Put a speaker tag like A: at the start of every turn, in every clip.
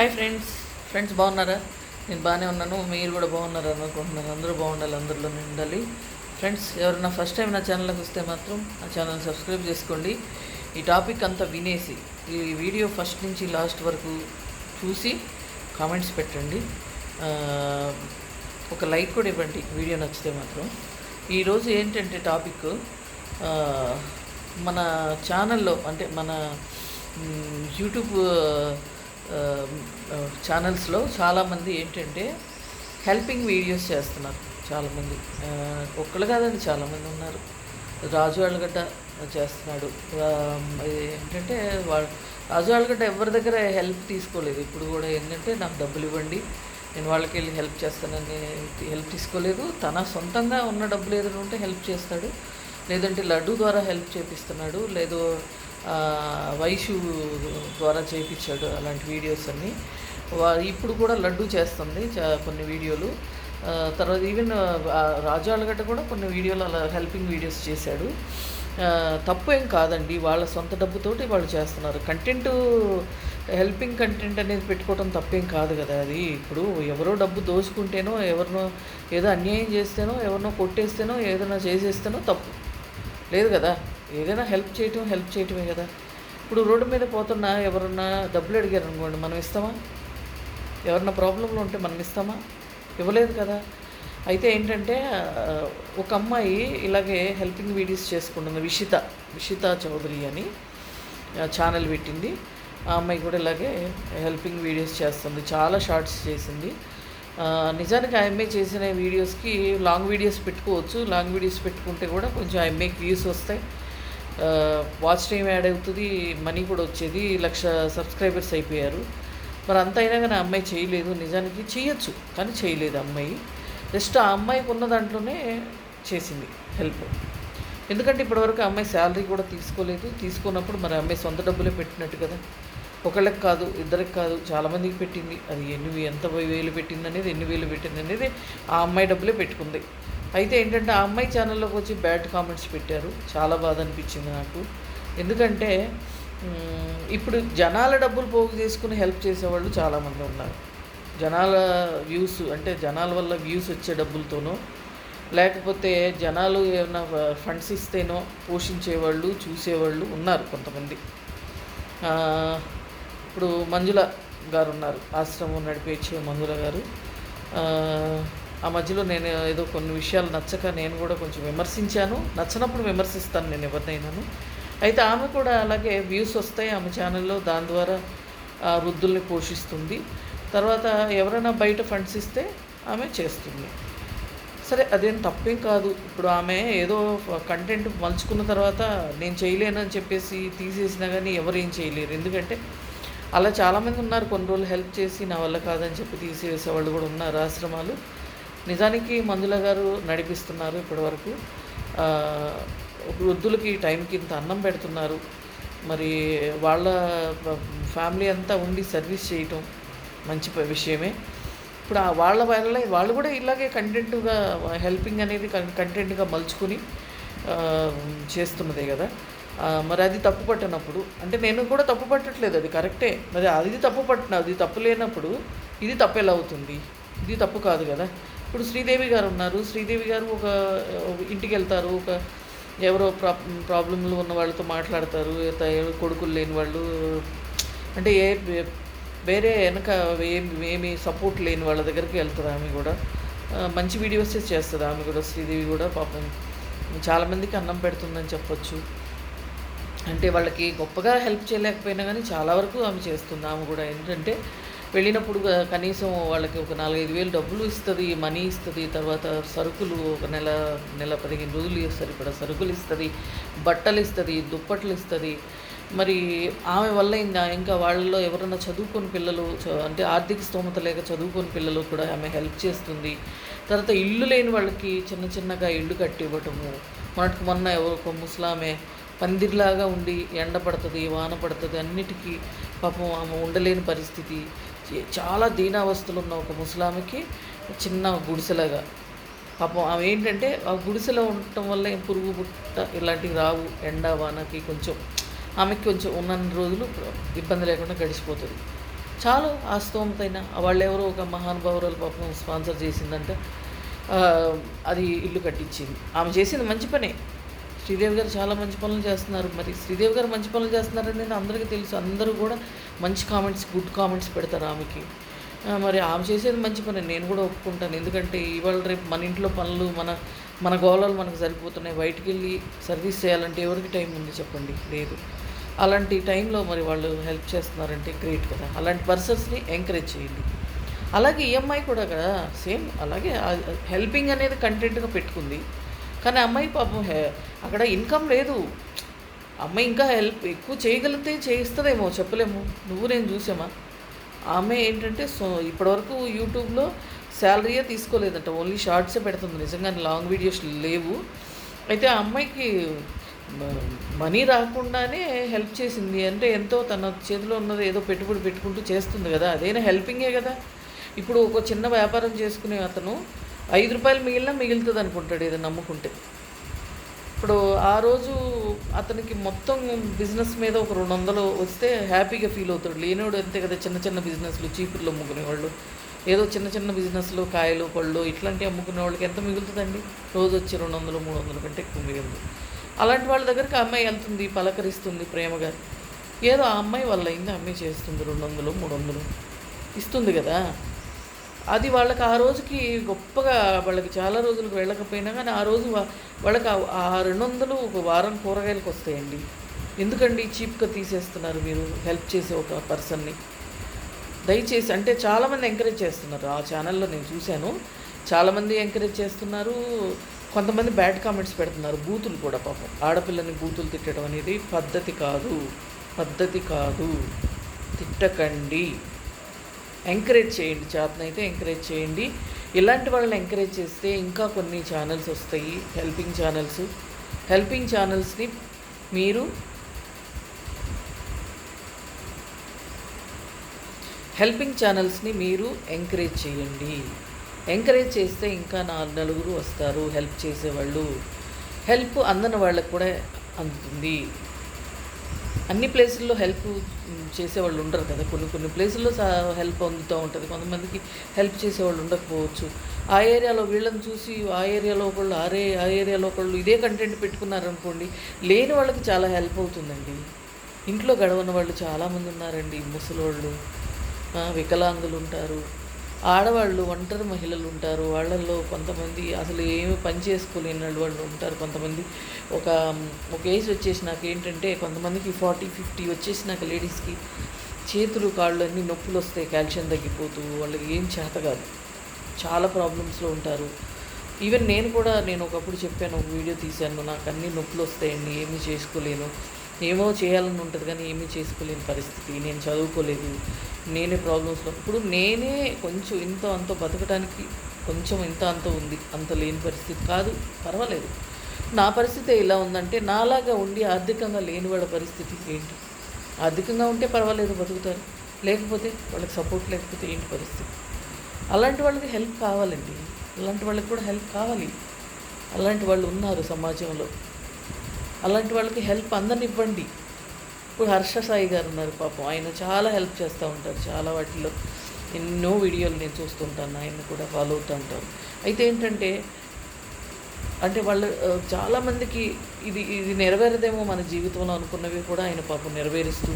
A: Hi friends friends బాగున్నారా? నేను బాగానే ఉన్నాను. మీరు కూడా బాగున్నారు అనుకుంటున్నాను. అందరూ బాగుండాలి అందరిలో ఉండాలి. ఫ్రెండ్స్ ఎవరైనా ఫస్ట్ టైం నా ఛానల్కి వస్తే మాత్రం నా ఛానల్ సబ్స్క్రైబ్ చేసుకోండి. ఈ టాపిక్ అంతా వినేసి ఈ వీడియో ఫస్ట్ నుంచి లాస్ట్ వరకు చూసి కామెంట్స్ పెట్టండి. ఒక లైక్ కూడా ఇవ్వండి. వీడియో నచ్చితే మాత్రం. ఈరోజు ఏంటంటే టాపిక్ మన ఛానల్లో అంటే మన యూట్యూబ్ Um, uh, ఛానల్స్లో చాలామంది ఏంటంటే హెల్పింగ్ వీడియోస్ చేస్తున్నారు చాలామంది. Uh, ఒక్కళ్ళు కాదండి చాలామంది ఉన్నారు. రాజు అలగడ్డ చేస్తున్నాడు. Um, ఏంటంటే వా రాజు అలగడ్డ ఎవరి దగ్గర హెల్ప్ తీసుకోలేదు. ఇప్పుడు కూడా ఏంటంటే నాకు డబ్బులు ఇవ్వండి నేను వాళ్ళకి వెళ్ళి హెల్ప్ చేస్తానని హెల్ప్ తీసుకోలేదు. తన సొంతంగా ఉన్న డబ్బులు ఏదైనా ఉంటే హెల్ప్ చేస్తాడు. లేదంటే లడ్డు ద్వారా హెల్ప్ చేపిస్తున్నాడు. లేదు వైషు ద్వారా చేయించాడు అలాంటి వీడియోస్ అన్నీ. వా- ఇప్పుడు కూడా లడ్డు చేస్తుంది కొన్ని వీడియోలు. తర్వాత ఈవెన్ రాజు కూడా కొన్ని వీడియోలు అలా హెల్పింగ్ వీడియోస్ చేశాడు. తప్పు ఏం కాదండి వాళ్ళ సొంత డబ్బుతోటి వాళ్ళు చేస్తున్నారు. కంటెంట్ హెల్పింగ్ కంటెంట్ అనేది పెట్టుకోవడం తప్పేం కాదు కదా అది. ఇప్పుడు ఎవరో డబ్బు దోచుకుంటేనో ఎవరినో ఏదో అన్యాయం చేస్తేనో ఎవరినో కొట్టేస్తేనో ఏదైనా చేసేస్తేనో తప్పు. లేదు కదా? ఏదైనా హెల్ప్ చేయటం హెల్ప్ చేయటమే కదా. ఇప్పుడు రోడ్డు మీద పోతున్నా ఎవరన్నా డబ్బులు అడిగారు అనుకోండి మనం ఇస్తామా? ఎవరన్నా ప్రాబ్లంలో ఉంటే మనం ఇస్తామా? ఇవ్వలేదు కదా. అయితే ఏంటంటే ఒక అమ్మాయి ఇలాగే హెల్పింగ్ వీడియోస్ చేసుకుంటుంది విషిత విషిత చౌదరి అని ఛానల్ పెట్టింది. ఆ అమ్మాయి కూడా ఇలాగే హెల్పింగ్ వీడియోస్ చేస్తుంది చాలా షార్ట్స్ చేసింది. నిజానికి ఆ అమ్మాయి చేసిన వీడియోస్కి లాంగ్ వీడియోస్ పెట్టుకోవచ్చు లాంగ్ వీడియోస్ పెట్టుకుంటే కూడా కొంచెం ఆ అమ్మాయికి వ్యూస్ వస్తాయి. వాచ్ టైం యాడ్ అవుతుంది మనీ కూడా వచ్చేది లక్ష సబ్స్క్రైబర్స్ అయిపోయారు. మరి అంత అయినా కానీ ఆ అమ్మాయి చేయలేదు నిజానికి చేయొచ్చు కానీ చేయలేదు ఆ అమ్మాయి. జస్ట్ ఆ అమ్మాయికి ఉన్న దాంట్లోనే చేసింది హెల్ప్ ఎందుకంటే ఇప్పటివరకు అమ్మాయి శాలరీ కూడా తీసుకోలేదు. తీసుకున్నప్పుడు మరి అమ్మాయి సొంత డబ్బులే పెట్టినట్టు కదా. ఒకళ్ళకి కాదు ఇద్దరికి కాదు చాలామందికి పెట్టింది. అది ఎన్ని ఎంత వేలు పెట్టింది అనేది ఎన్ని వేలు పెట్టింది అనేది ఆ అమ్మాయి డబ్బులే పెట్టుకుంది. అయితే ఏంటంటే ఆ అమ్మాయి ఛానల్లోకి వచ్చి బ్యాడ్ కామెంట్స్ పెట్టారు. చాలా బాధ అనిపించింది నాకు. ఎందుకంటే ఇప్పుడు జనాల డబ్బులు పోగు చేసుకుని హెల్ప్ చేసేవాళ్ళు చాలామంది ఉన్నారు. జనాల వ్యూస్ అంటే జనాల వల్ల వ్యూస్ వచ్చే డబ్బులతోనో లేకపోతే జనాలు ఏమైనా ఫండ్స్ ఇస్తేనో పోషించేవాళ్ళు చూసేవాళ్ళు ఉన్నారు కొంతమంది. ఇప్పుడు మంజుల గారు ఉన్నారు. ఆశ్రమం నడిపించే మంజుల గారు. ఆ, మధ్యలో నేను ఏదో కొన్ని విషయాలు నచ్చక నేను కూడా కొంచెం విమర్శించాను. నచ్చనప్పుడు విమర్శిస్తాను నేను ఎవరినైనాను. అయితే ఆమె కూడా అలాగే వ్యూస్ వస్తాయి ఆమె ఛానల్లో దాని ద్వారా ఆ, వృద్ధుల్ని పోషిస్తుంది. తర్వాత ఎవరైనా బయట ఫండ్స్ ఇస్తే ఆమె చేస్తుంది. సరే అదేం తప్పేం కాదు. ఇప్పుడు ఆమె ఏదో కంటెంట్ మలుచుకున్న తర్వాత నేను చేయలేనని చెప్పేసి తీసేసినా కానీ ఎవరు ఏం చేయలేరు. ఎందుకంటే అలా చాలామంది ఉన్నారు కొన్ని రోజులు హెల్ప్ చేసి నా వల్ల కాదని చెప్పి తీసివేసే వాళ్ళు కూడా ఉన్నారు ఆశ్రమాలు. నిజానికి మంజుల గారు నడిపిస్తున్నారు ఇప్పటివరకు. వృద్ధులకి టైంకి ఇంత అన్నం పెడుతున్నారు. మరి వాళ్ళ ఫ్యామిలీ అంతా ఉండి సర్వీస్ చేయటం మంచి విషయమే. ఇప్పుడు ఆ వాళ్ళ వల్ల వాళ్ళు కూడా ఇలాగే కంటెంట్గా హెల్పింగ్ అనేది కంటెంట్గా మలుచుకుని చేస్తున్నదే కదా. మరి అది తప్పు పట్టినప్పుడు అంటే నేను కూడా తప్పు పట్టట్లేదు అది కరెక్టే. మరి అది తప్పు పట్టిన అది తప్పు లేనప్పుడు ఇది తప్పు ఎలా అవుతుంది? ఇది తప్పు కాదు కదా. ఇప్పుడు శ్రీదేవి గారు ఉన్నారు. శ్రీదేవి గారు ఒక ఇంటికి వెళ్తారు. ఒక ఎవరో ప్రా ప్రాబ్లంలో ఉన్న వాళ్ళతో మాట్లాడతారు. త- కొడుకులు లేని వాళ్ళు. అంటే ఏ వేరే వెనక ఏమి ఏమి సపోర్ట్ లేని వాళ్ళ దగ్గరికి వెళ్తుంది ఆమె కూడా. మంచి వీడియోస్ చేస్తుంది ఆమె కూడా. శ్రీదేవి కూడా పాపం చాలామందికి అన్నం పెడుతుందని చెప్పొచ్చు. అంటే వాళ్ళకి గొప్పగా హెల్ప్ చేయలేకపోయినా కానీ చాలా వరకు ఆమె చేస్తుంది. ఆమె కూడా ఏంటంటే వెళ్ళినప్పుడు కనీసం వాళ్ళకి ఒక నాలుగైదు వేలు డబ్బులు ఇస్తుంది మనీ ఇస్తుంది తర్వాత సరుకులు ఒక నెల నెల పదిహేను రోజులు సరిపడా సరుకులు ఇస్తుంది బట్టలు ఇస్తుంది దుప్పట్లు ఇస్తుంది. మరి ఆమె వల్ల ఇంకా ఇంకా వాళ్ళలో ఎవరైనా చదువుకొని పిల్లలు అంటే ఆర్థిక స్తోమత లేక చదువుకొని పిల్లలు కూడా ఆమె హెల్ప్ చేస్తుంది. తర్వాత ఇల్లు లేని వాళ్ళకి చిన్న చిన్నగా ఇల్లు కట్టి ఇవ్వటము మనకు మొన్న ఎవరో ఒక ముసలామె పందిర్లాగా ఉండి ఎండ పడుతుంది వాన పడుతుంది అన్నిటికీ పాపం ఆమె ఉండలేని పరిస్థితి. చాలా దీనావస్థలు ఉన్న ఒక ముసలామెకి చిన్న గుడిసెలాగా. పాపం ఆమె ఏంటంటే ఆ గుడిసెలో ఉండటం వల్ల ఏం పురుగు పుట్ట ఇలాంటివి రావు ఎండ వానకి కొంచెం ఆమెకి కొంచెం ఉన్న రోజులు ఇబ్బంది లేకుండా గడిచిపోతుంది. చాలు ఆ స్తోమతైన వాళ్ళు ఎవరో ఒక మహానుభావురాలు పాపం స్పాన్సర్ చేసిందంట అది ఇల్లు కట్టించింది. ఆమె చేసింది మంచి పనే. శ్రీదేవి గారు చాలా మంచి పనులు చేస్తున్నారు. మరి శ్రీదేవి గారు మంచి పనులు చేస్తున్నారని అందరికీ తెలుసు. అందరూ కూడా మంచి కామెంట్స్ గుడ్ కామెంట్స్ పెడతారు ఆమెకి. మరి ఆమె చేసేది మంచి పని. నేను కూడా ఒప్పుకుంటాను. ఎందుకంటే ఇవాళ రేపు మన ఇంట్లో పనులు మన మన గోళాలు మనకు సరిపోతున్నాయి. బయటికి వెళ్ళి సర్వీస్ చేయాలంటే ఎవరికి టైం ఉంది చెప్పండి? లేదు. అలాంటి టైంలో మరి వాళ్ళు హెల్ప్ చేస్తున్నారంటే గ్రేట్ కదా. అలాంటి పర్సన్స్ని ఎంకరేజ్ చేయండి. అలాగే ఈఎంఐ కూడా కదా సేమ్ అలాగే హెల్పింగ్ అనేది కంటెంట్గా పెట్టుకుంది. కానీ అమ్మాయి పాపం అక్కడ ఇన్కమ్ లేదు. అమ్మాయి ఇంకా హెల్ప్ ఎక్కువ చేయగలిగితే చేయిస్తుందేమో చెప్పలేము. నువ్వు నేను చూసామా? ఆమె ఏంటంటే సో ఇప్పటివరకు యూట్యూబ్లో శాలరీయే తీసుకోలేదంట. ఓన్లీ షార్ట్సే పెడుతుంది. నిజంగానే లాంగ్ వీడియోస్ లేవు. అయితే ఆ అమ్మాయికి మనీ రాకుండానే హెల్ప్ చేసింది. అంటే ఎంతో తన చేతిలో ఉన్నది ఏదో పెట్టుబడి పెట్టుకుంటూ చేస్తుంది కదా. అదైనా హెల్పింగే కదా. ఇప్పుడు ఒక చిన్న వ్యాపారం చేసుకునే అతను ఐదు రూపాయలు మిగిలినా మిగులుతుంది అనుకుంటాడు ఏదో నమ్ముకుంటే. ఇప్పుడు ఆ రోజు అతనికి మొత్తం బిజినెస్ మీద ఒక రెండు వందలు వస్తే హ్యాపీగా ఫీల్ అవుతాడు. లేనివాడు అంతే కదా చిన్న చిన్న బిజినెస్లు చీపుర్లు అమ్ముకునేవాళ్ళు ఏదో చిన్న చిన్న బిజినెస్లు కాయలు పళ్ళు ఇట్లాంటివి అమ్ముకునే వాళ్ళకి ఎంత మిగులుతుందండి? రోజు వచ్చి రెండు వందలు మూడు వందల కంటే ఎక్కువ మిగిలింది. అలాంటి వాళ్ళ దగ్గరికి అమ్మాయి వెళ్తుంది పలకరిస్తుంది ప్రేమగా ఏదో ఆ అమ్మాయి వల్ల అయింది అమ్మాయి చేస్తుంది రెండు వందలు మూడు వందలు. ఇస్తుంది కదా. అది వాళ్ళకి ఆ రోజుకి గొప్పగా వాళ్ళకి చాలా రోజులకు వెళ్ళకపోయినా కానీ ఆ రోజు వాళ్ళకి ఆ- ఆ రెండు వందలు ఒక వారం కూరగాయలకు వస్తాయండి. ఎందుకండి చీప్గా తీసేస్తున్నారు మీరు? హెల్ప్ చేసే ఒక పర్సన్ని దయచేసి అంటే చాలామంది ఎంకరేజ్ చేస్తున్నారు. ఆ ఛానల్లో నేను చూశాను. చాలామంది ఎంకరేజ్ చేస్తున్నారు. కొంతమంది బ్యాడ్ కామెంట్స్ పెడుతున్నారు. బూతులు కూడా పాపం. ఆడపిల్లని బూతులు తిట్టడం అనేది పద్ధతి కాదు. పద్ధతి కాదు. తిట్టకండి. ఎంకరేజ్ చేయండి చేతనైతే ఎంకరేజ్ చేయండి. ఇలాంటి వాళ్ళని ఎంకరేజ్ చేస్తే ఇంకా కొన్ని ఛానల్స్ వస్తాయి హెల్పింగ్ ఛానల్స్ హెల్పింగ్ ఛానల్స్ని మీరు హెల్పింగ్ ఛానల్స్ని మీరు ఎంకరేజ్ చేయండి. ఎంకరేజ్ చేస్తే ఇంకా నా నలుగురు వస్తారు హెల్ప్ చేసేవాళ్ళు. హెల్ప్ అందని వాళ్ళకు కూడా అందుతుంది. అన్ని ప్లేసుల్లో హెల్ప్ చేసేవాళ్ళు ఉండరు కదా. కొన్ని కొన్ని ప్లేసుల్లో హెల్ప్ అందుతూ ఉంటుంది. కొంతమందికి హెల్ప్ చేసేవాళ్ళు ఉండకపోవచ్చు. ఆ ఏరియాలో వీళ్ళని చూసి ఆ ఏరియాలో ఒకళ్ళు ఆరే ఆ ఏరియాలో ఒకళ్ళు ఇదే కంటెంట్ పెట్టుకున్నారనుకోండి లేని వాళ్ళకి చాలా హెల్ప్ అవుతుందండి. ఇంట్లో గడవని వాళ్ళు చాలామంది ఉన్నారండి. ముసలోళ్ళు ఆ, వికలాంగులు ఉంటారు. ఆడవాళ్ళు ఒంటరి మహిళలు ఉంటారు. వాళ్ళల్లో కొంతమంది అసలు ఏమి పని చేసుకోలేని వాళ్ళు ఉంటారు. కొంతమంది ఒక ఒక ఏజ్ వచ్చేసి నాకు ఏంటంటే కొంతమందికి ఫార్టీ ఫిఫ్టీ వచ్చేసినాక లేడీస్కి చేతులు కాళ్ళు అన్నీ నొప్పులు వస్తాయి. కాల్షియం తగ్గిపోతూ వాళ్ళకి ఏం చేత కాదు. చాలా ప్రాబ్లమ్స్లో ఉంటారు. ఈవెన్ నేను కూడా నేను ఒకప్పుడు చెప్పాను ఒక వీడియో తీశాను. నాకు అన్ని నొప్పులు వస్తాయండి ఏమీ చేసుకోలేను. ఏమో చేయాలని ఉంటుంది కానీ ఏమీ చేసుకోలేని పరిస్థితి. నేను చదువుకోలేదు. నేనే ప్రాబ్లమ్స్లో ఇప్పుడు నేనే కొంచెం ఇంత అంత బతకడానికి కొంచెం ఇంత అంత ఉంది. అంత లేని పరిస్థితి కాదు. పర్వాలేదు. నా పరిస్థితి ఇలా ఉందంటే నాలాగా ఉండి ఆర్థికంగా లేని వాళ్ళ పరిస్థితి ఏంటి? ఆర్థికంగా ఉంటే పర్వాలేదు బతుకుతారు లేకపోతే వాళ్ళకి సపోర్ట్ లేకపోతే ఏంటి పరిస్థితి? అలాంటి వాళ్ళకి హెల్ప్ కావాలండి. అలాంటి వాళ్ళకి కూడా హెల్ప్ కావాలి. అలాంటి వాళ్ళు ఉన్నారు సమాజంలో. అలాంటి వాళ్ళకి హెల్ప్ అందనివ్వండి. ఇప్పుడు హర్ష సాయి గారు ఉన్నారు పాపం. ఆయన చాలా హెల్ప్ చేస్తూ ఉంటారు. చాలా వాటిలో ఎన్నో వీడియోలు నేను చూస్తుంటాను ఆయన కూడా ఫాలో అవుతూ ఉంటాను. అయితే ఏంటంటే అంటే వాళ్ళు చాలామందికి ఇది ఇది నెరవేరదేమో మన జీవితంలో అనుకున్నవి కూడా ఆయన పాపం నెరవేరుస్తూ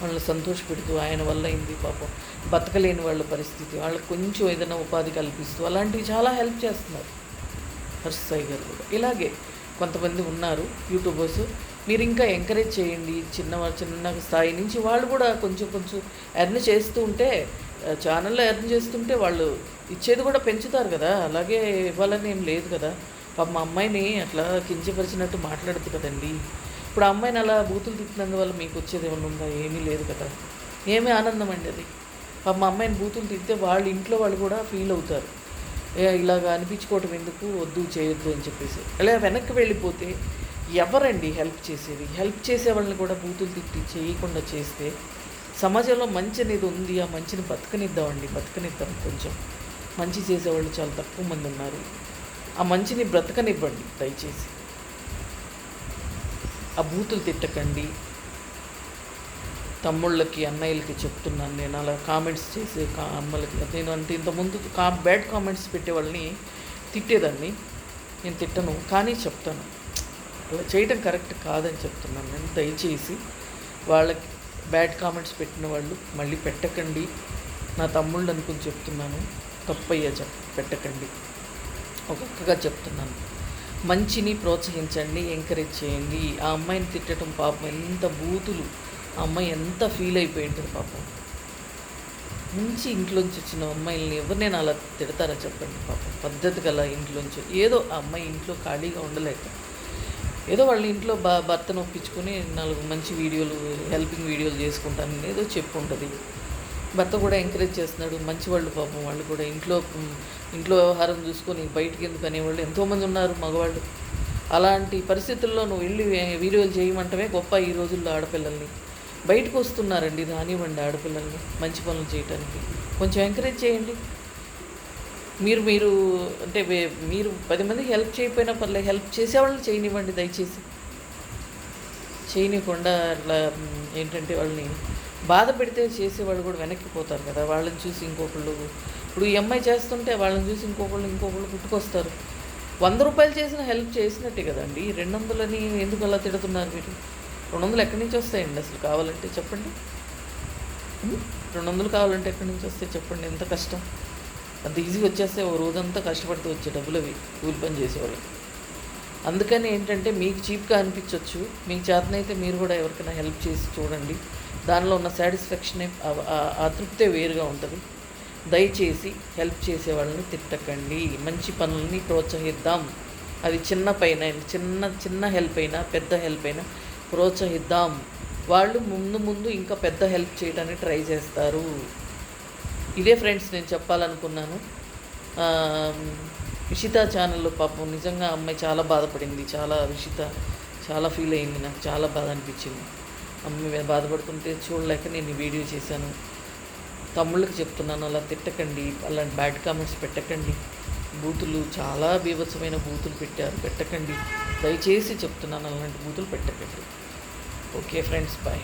A: వాళ్ళని సంతోషపెడుతూ ఆయన వల్ల అయింది పాపం. బతకలేని వాళ్ళ పరిస్థితి. వాళ్ళకి కొంచెం ఏదైనా ఉపాధి కల్పిస్తూ అలాంటివి చాలా హెల్ప్ చేస్తున్నారు. హర్ష సాయి గారు కూడా. ఇలాగే కొంతమంది ఉన్నారు యూట్యూబర్స్. మీరు ఇంకా ఎంకరేజ్ చేయండి చిన్న చిన్న స్థాయి నుంచి వాళ్ళు కూడా కొంచెం కొంచెం ఎర్న్ చేస్తూ ఉంటే ఛానల్లో ఎర్న్ చేస్తుంటే వాళ్ళు ఇచ్చేది కూడా పెంచుతారు కదా. అలాగే ఇవ్వాలని ఏం లేదు కదా. పాప మా అమ్మాయిని అట్లా కించపరిచినట్టు మాట్లాడదు కదండి. ఇప్పుడు ఆ అమ్మాయిని అలా బూతులు తిట్టినందువల్ల మీకు వచ్చేది ఏమైనా ఉందా? ఏమీ లేదు కదా. ఏమీ ఆనందం అండి అది. పాప మా అమ్మాయిని బూతులు తిడితే వాళ్ళ ఇంట్లో వాళ్ళు కూడా ఫీల్ అవుతారు. ఇలాగ అనిపించుకోవటం ఎందుకు? వద్దు చేయొద్దు అని చెప్పేసి. ఇలా వెనక్కి వెళ్ళిపోతే ఎవరండి హెల్ప్ చేసేది? హెల్ప్ చేసే వాళ్ళని కూడా బూతులు తిట్టి చేయకుండా చేస్తే సమాజంలో మంచి అనేది ఉంది ఆ మంచిని బతకనిద్దామండి బతకనిద్దాం కొంచెం. మంచి చేసేవాళ్ళు చాలా తక్కువ మంది ఉన్నారు. ఆ మంచిని బ్రతకనివ్వండి దయచేసి. ఆ బూతులు తిట్టకండి. తమ్ముళ్ళకి అన్నయ్యలకి చెప్తున్నాను. నేను అలా కామెంట్స్ చేసి కా- అమ్మలకి. నేను అంటే ఇంతకుముందు కా బ్యాడ్ కామెంట్స్ పెట్టే వాళ్ళని తిట్టేదాన్ని. నేను తిట్టను కానీ చెప్తాను. అలా చేయటం కరెక్ట్ కాదని చెప్తున్నాను. నేను దయచేసి వాళ్ళకి బ్యాడ్ కామెంట్స్ పెట్టిన వాళ్ళు మళ్ళీ పెట్టకండి. నా తమ్ముళ్ళు అనుకుని చెప్తున్నాను. తప్పయ్యా చెప్ పెట్టకండి. ఒక్కొక్కగా చెప్తున్నాను. మంచిని ప్రోత్సహించండి ఎంకరేజ్ చేయండి. ఆ అమ్మాయిని తిట్టడం పాపం ఎంత బూతులు. అమ్మాయి ఎంత ఫీల్ అయిపోయి ఉంటుంది పాపం. మంచి ఇంట్లోంచి వచ్చిన అమ్మాయిల్ని ఎవరినైనా అలా తిడతారా చెప్పండి పాపం. పద్ధతి గల ఇంట్లోంచి. ఏదో ఆ అమ్మాయి ఇంట్లో ఖాళీగా ఉండలేక ఏదో వాళ్ళ ఇంట్లో బా భర్తను ఒప్పించుకొని నాలుగు మంచి వీడియోలు హెల్పింగ్ వీడియోలు చేసుకుంటాను ఏదో చెప్పు ఉంటుంది భర్త కూడా ఎంకరేజ్ చేస్తున్నాడు. మంచి వాళ్ళు పాపం వాళ్ళు కూడా ఇంట్లో ఇంట్లో వ్యవహారం చూసుకొని బయటికి ఎందుకు అనేవాళ్ళు ఎంతోమంది ఉన్నారు మగవాళ్ళు. అలాంటి పరిస్థితుల్లో నువ్వు వెళ్ళి వీడియోలు చేయమంటమే గొప్ప ఈ రోజుల్లో ఆడపిల్లల్ని. బయటకు వస్తున్నారండి రానివ్వండి ఆడపిల్లల్ని మంచి పనులు చేయటానికి. కొంచెం ఎంకరేజ్ చేయండి. మీరు మీరు అంటే మీరు పది మందికి హెల్ప్ చేయకపోయినా పర్లేదు హెల్ప్ చేసేవాళ్ళని చేయనివ్వండి దయచేసి. చేయనివ్వకుండా అట్లా ఏంటంటే వాళ్ళని బాధ పెడితే చేసేవాళ్ళు కూడా వెనక్కి పోతారు కదా వాళ్ళని చూసి ఇంకొకళ్ళు. ఇప్పుడు ఈ అమ్మాయి చేస్తుంటే వాళ్ళని చూసి ఇంకొకళ్ళు ఇంకొకళ్ళు పుట్టుకొస్తారు. వంద రూపాయలు చేసిన హెల్ప్ చేసినట్టే కదండి. రెండు వందలని ఎందుకు అలా తిడుతున్నారు మీరు? రెండు వందలు ఎక్కడి నుంచి వస్తాయండి అసలు కావాలంటే చెప్పండి? రెండు వందలు కావాలంటే ఎక్కడి నుంచి వస్తాయి చెప్పండి? ఎంత కష్టం? అంత ఈజీగా వచ్చేస్తే ఓ రోజంతా కష్టపడితే వచ్చే డబ్బులు అవి కూలి పని చేసేవాళ్ళకి అందుకని ఏంటంటే మీకు చీప్గా అనిపించవచ్చు మీకు చేతనైతే మీరు కూడా ఎవరికైనా హెల్ప్ చేసి చూడండి. దానిలో ఉన్న సాటిస్ఫాక్షనే ఆ- ఆ తృప్తే వేరుగా ఉంటుంది. దయచేసి హెల్ప్ చేసే వాళ్ళని తిట్టకండి. మంచి పనులని ప్రోత్సహిద్దాం. అది చిన్న పైన చిన్న చిన్న హెల్ప్ అయినా పెద్ద హెల్ప్ అయినా ప్రోత్సహిద్దాం. వాళ్ళు ముందు ముందు ఇంకా పెద్ద హెల్ప్ చేయడానికి ట్రై చేస్తారు. ఇదే ఫ్రెండ్స్ నేను చెప్పాలనుకున్నాను. విషిత ఛానల్లో పాపం నిజంగా అమ్మాయి చాలా బాధపడింది. చాలా విషిత చాలా ఫీల్ అయింది నాకు. చాలా బాధ అనిపించింది. అమ్మాయి మీద బాధపడుతుంటే చూడలేక నేను వీడియో చేశాను. తమ్ముళ్ళకి చెప్తున్నాను అలా తిట్టకండి. అలాంటి బ్యాడ్ కామెంట్స్ పెట్టకండి. బూతులు చాలా బీభత్సమైన బూతులు పెట్టారు. పెట్టకండి. దయచేసి చెప్తున్నాను అలాంటి బూతులు పెట్టకండి. Okay friends bye.